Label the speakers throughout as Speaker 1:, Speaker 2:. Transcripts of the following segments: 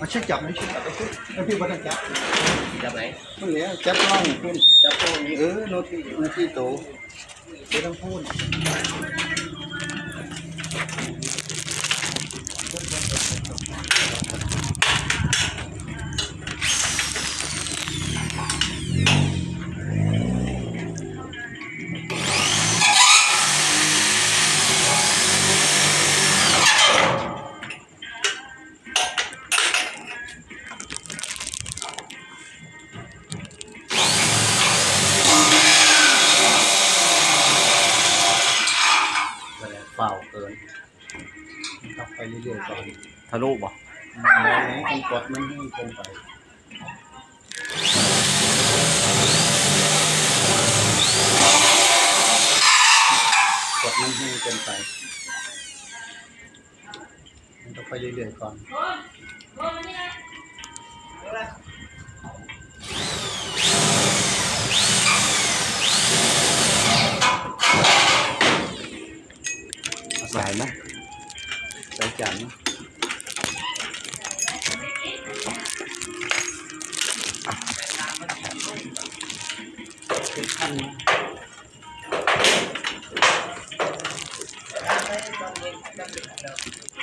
Speaker 1: มาช่วยจับหน่อยช่วยจับไปช่วยแล้วพี่บ่ต้องจับ
Speaker 2: จับไหน
Speaker 1: มันเหลือจับกล้องคุณ
Speaker 2: จับพวกนี้
Speaker 1: เออโนทีโนทีโตไม่ต้องพูด
Speaker 2: มาแล้วเฝ้าเกิน
Speaker 1: ขับไปเรื่อยๆก่อน
Speaker 2: ทะลุบ่
Speaker 1: แล้วมันกดมันให้ตรงไปกดมันให้เกินไปมันต้องไปเรื่อยๆก่อนาใส่ไหมใส่จานไหม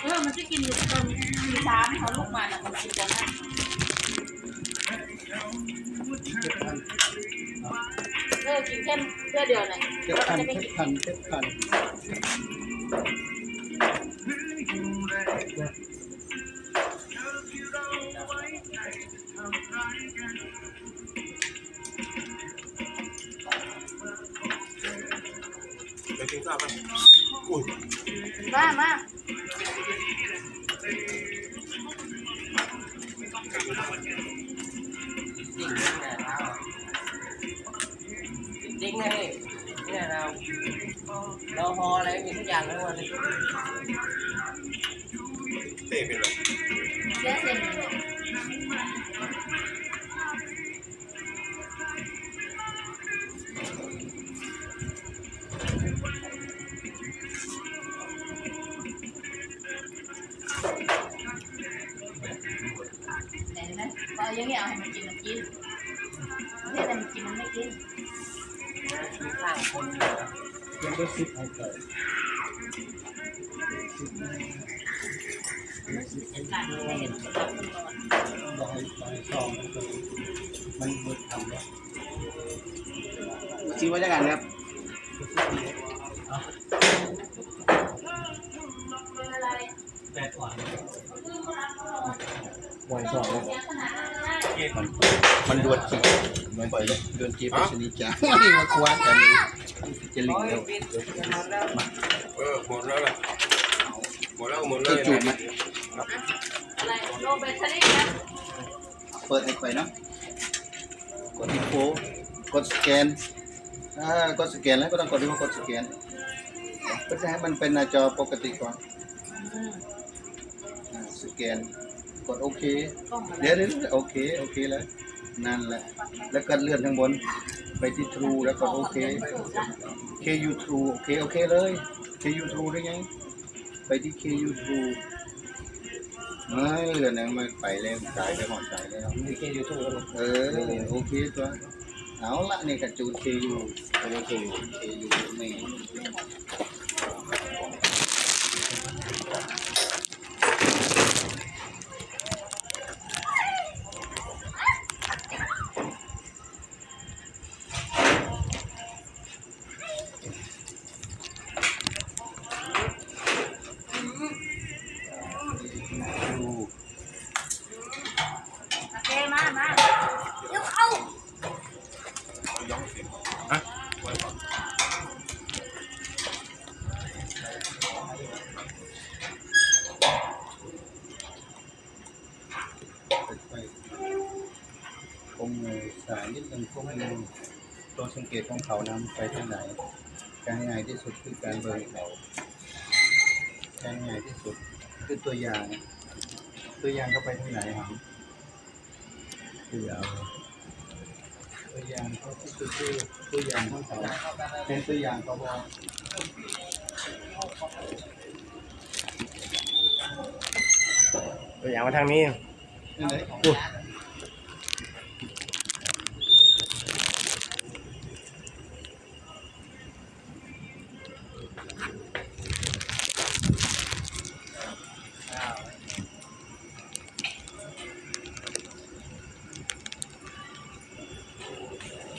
Speaker 3: เออมันจะกินอยู่ตอนตีสามเขาลุกมาน่ะมันกินกันนะเออกินแค่เพื่อเดียวน่ะ
Speaker 1: เจ็ด
Speaker 3: แล้ว
Speaker 1: พั
Speaker 3: มัน
Speaker 1: น
Speaker 3: จะไม่
Speaker 1: เจ็ด
Speaker 3: กิน
Speaker 1: พันเจ็ดพัน
Speaker 4: ไปกินข้าวกันอุ้ย
Speaker 3: มามา
Speaker 2: จริงนะ นี่เนี่ยเราเราพออะไรมีทุกอย่างทั้งวันเลย
Speaker 4: เต้เป็นไร
Speaker 3: เสียเส้นเลยเห็นไหมพอเอาอย่างนี้เอาให้มันกินมันกินไม่ให้มันกินมันไม่กิน
Speaker 2: มีข้างคน
Speaker 1: ยังได้สิบให้เกิด
Speaker 3: หลา มันก่อน
Speaker 1: ลอยลอยซองมันมันมืดทำแล้ว
Speaker 2: ชิมว่าจะกันครับ
Speaker 1: แปดหวาน
Speaker 2: วายสอง
Speaker 1: มันมันดวนจีมันปล่อยเลยดวนจีไปชนิดจ้านี่มาควานกันเลยจะลิงแล้ว
Speaker 4: เออหมดแล้วล่ะหมดแล้วหมดเล
Speaker 1: จะ
Speaker 4: ย
Speaker 1: จูบไหม
Speaker 3: อะไรโรเบตเทอรี่นะ
Speaker 1: เปิดให้ไปเนาะกดที่โฟกดสแกนอ่ากดสแกนแล้วก็ต้องกดที่ว่ากดสแกนเพื่อจะให้มันเป็นหน้าจอปกติก่อน
Speaker 3: อืม
Speaker 1: อ่าสแกนกดโอเค
Speaker 3: กล้องมัน
Speaker 1: เดี๋ยวเดี๋ยวโอเคโอเคแล้วนั่นแหละ แล้วก็เลื่อนข้างบน ไปที่ True แล้วกดโอเค KU True โอเคโอเคเลย KU True ได้ไง ไปที่ KU True ไม่เลื่อนนะมันไปแล้วจ่ายไปหมดจ่ายแล้ว
Speaker 2: มีแค่ยูทูบแล้ว
Speaker 1: เออโอเคตัว เอาละนี่กับจูด KU โอเค KU นี่ดู
Speaker 3: ด
Speaker 4: นึ
Speaker 1: งคงตัวสังเกตของเขานำไปทางไหนการง่ายที่สุดคือการเบิร์เขาการง่ายที่สุดคือตัวอย่าง ตัวอย่างเขาไปทางไหนครับตัวอย่างตัวอย่างเขาที่คือคือตัวอย่างของเขาเป็นตัวอย่างเขาบอก
Speaker 2: ตัวอย่างมาทางนี้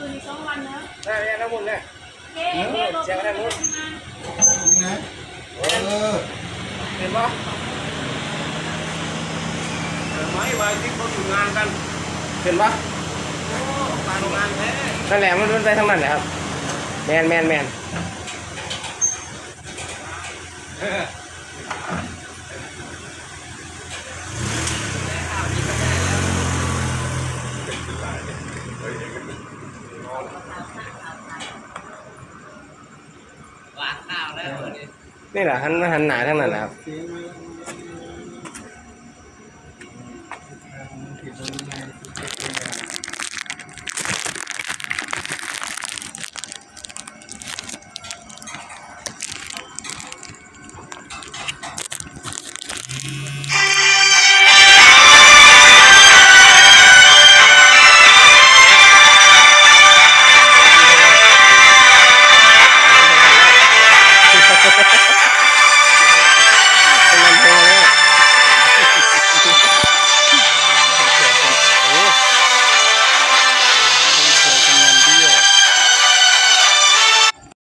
Speaker 3: คืนอีกสองวันคืนอีกสองวันนะ
Speaker 2: ได้ได้แล้วมุนเลย
Speaker 3: เฮ้เฮ้รถไปทำงาน
Speaker 1: นี่นะเออ
Speaker 2: เห็นปะ
Speaker 4: ไม้ไว้ที่เขาอยู่งานกัน
Speaker 2: เห็นปะ
Speaker 4: การงานแท้
Speaker 2: นั่นแหละมันมันไปทางนั้นแหละครับ แมนแมนแมน นี่แหละหันหันหนาทั้งนั้นแหละครับ